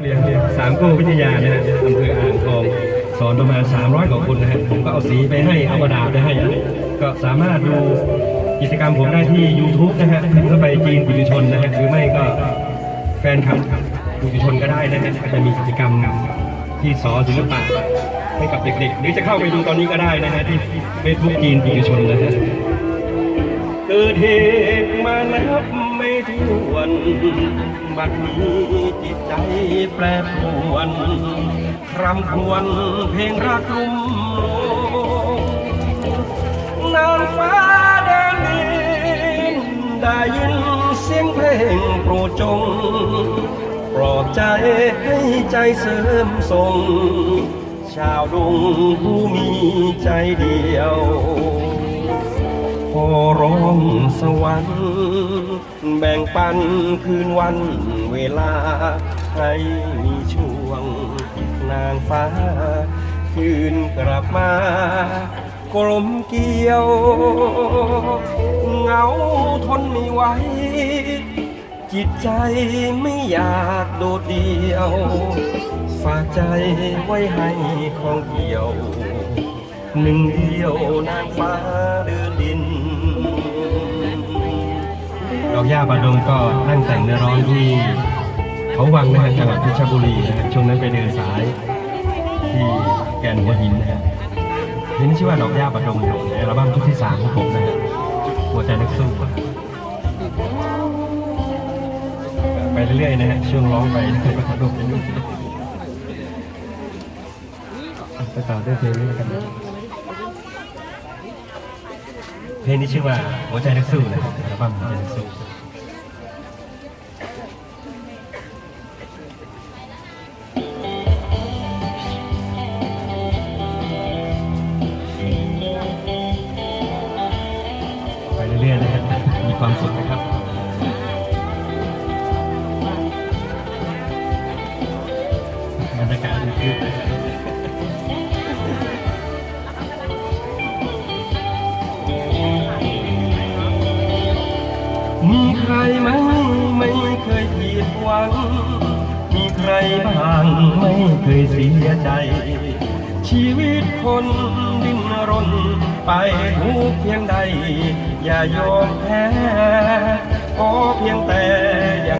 เรียนสามโก้วิทยานะฮะอำเภออ่างทองสอนประมาณ 300กว่าคนนะฮะผมก็เอาสีไปให้เอากระดาษไปให้นะก็สามารถดูกิจกรรมผมได้ที่ YouTube นะฮะพิมพ์เข้าไปจีนปุถุชนนะฮะหรือไม่ก็แฟนคลับปุถุชนก็ได้นะฮะก็จะมีกิจกรรมที่สอนศิลปะให้กับเด็กๆ หรือจะเข้าไปดูตอนนี้ก็ได้นะฮะที่เฟซบุ๊กจีนปุถุชนนะฮะเกิดเหตุม วนบัดนี้จิตใจแปรปรวนครำครวญเพลงรักลุ่มโลงนางฟ้าแดนดินได้ยินเสียงเพลงโปรดจง ปลอบใจให้ใจเสริมทรง ชาวดงผู้มีใจเดียวขอร้องสวรรค์ แบ่งปันคืนวันเวลา ให้มีช่วงนางฟ้า คืนกลับมากลมเกลียวเหงาทนไม่ไหวจิตใจไม่อยากโดดเดี่ยว ฝากใจไว้ให้ของเกี่ยว หนึ่งเดียวนางฟ้า ดอกหญ้าบาดงก็นั่งแต่งเนื้อร้องที่เขาวังนะฮะจังหวัดเพชรบุรีนะฮะช่วงนั้นไปเดินสาย ที่แก่นหัวหินนะฮะเพลงนี้ชื่อว่าดอกหญ้าบาดงอยู่ในอัลบั้มชุดที่สามของผมนะฮะหัวใจนักสู้ไปเรื่อยๆนะฮะช่วงร้องไปก็กระโดดไปเรื่อยๆไปต่อด้วยเพลงนี้กันเพลงนี้ชื่อว่าหัวใจนักสู้นะครับอัลบั้มหัวใจนักสู้ ความสุขนะครับบรรยากาศคือมีใครไหมไม่เคยผิดหวัง มีใครบ้างไม่เคยเสียใจ ชีวิตคนดิ้นรน ไปทุกเพียงใด อย่ายอมแพ้ขอเพียงแต่